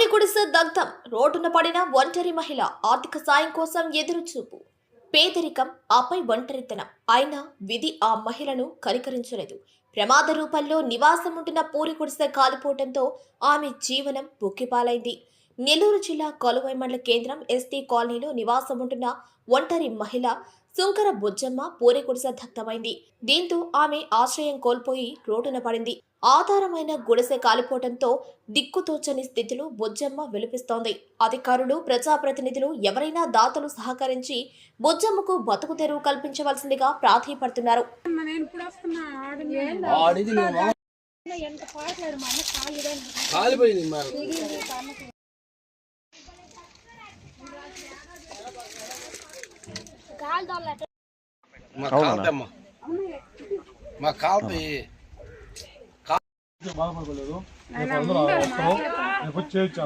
పూరి గుడిసె దగ్ధం. రోడ్డున పడిన ఒంటరి మహిళ ఆర్థిక సాయం కోసం ఎదురుచూపు. పేదరికం ఆపై ఒంటరితనం. అయినా విధి ఆ మహిళను కనికరించలేదు. ప్రమాద రూపంలో నివాసం ఉంటున్న పూరి గుడిసె కాలిపోవడంతో ఆమె జీవనం బుక్కిపాలైంది నెల్లూరు జిల్లా కొలువై మండల కేంద్రం ఎస్టీ కాలనీలో నివాసం ఉంటున్న ఒంటరి మహిళ సుంకర బుజ్జమ్మ పూరి గుడిసె దగ్ధమైంది. దీంతో ఆమె ఆశ్రయం కోల్పోయి రోడ్డున పడింది. ఆధారమైన గుడిసె కాలిపోవడంతో దిక్కుతోచని స్థితిలో బొజ్జమ్మ విలిపిస్తోంది. అధికారులు ప్రజాప్రతినిధులు ఎవరైనా దాతలు సహకరించి బొజ్జమ్మకు బతుకు తెరువు కల్పించవలసిందిగా ప్రాధాయపడుతున్నారు. నేను ఇప్పుడు వస్తున్నా ఆడని ఆడిది నువ్వు మా- ఎంత పాటలేదు మా అన్న కాలు కాలిపోయింది మా మా కాలుతమ్మ. మా కాలుపోయి బాధపడలేదు. రేపు వచ్చి రేపు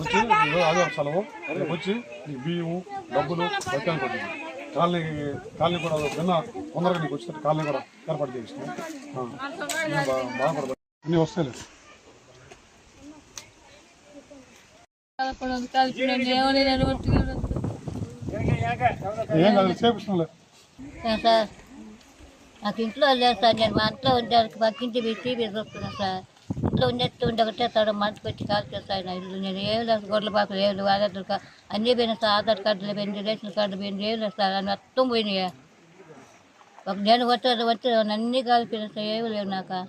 వచ్చి ఈరోజు ఆదివారం సెలవు. రేపు వచ్చి నీకు బియ్యము డబ్బులు కొట్టింది. కాలనీ కాలనీ కూడా నిన్న తొందరగా నీకు వచ్చినట్టు కాలనీ కూడా ఏర్పాటు చేయిస్తాం. బాధపడదు. అన్నీ వస్తాయి ఏం కాదు చేపిస్తాంలే సార్ నాకు ఇంట్లో లేదు సార్ నేను మా ఇంట్లో ఉండడానికి పక్కింటి టీవీ చూస్తున్నాను సార్. ఇంట్లో ఉండేట్టు ఉండి ఒకటే సార్ మనసుకు వచ్చి కాల్ చేస్తాను నా ఇల్లు. నేను ఏమి లేదు గొడ్ల పాకలు ఏమి లేవు ఆధార్ కార్డు అన్నీ పోయినా సార్ ఆధార్ కార్డులు పోయింది రేషన్ కార్డు పోయింది ఏం లేదు సార్ అని మొత్తం పోయినాయి. ఒక నేను వచ్చే వచ్చే అన్నీ కాలిపోయినాయి సార్ ఏమి లేవు నాకు.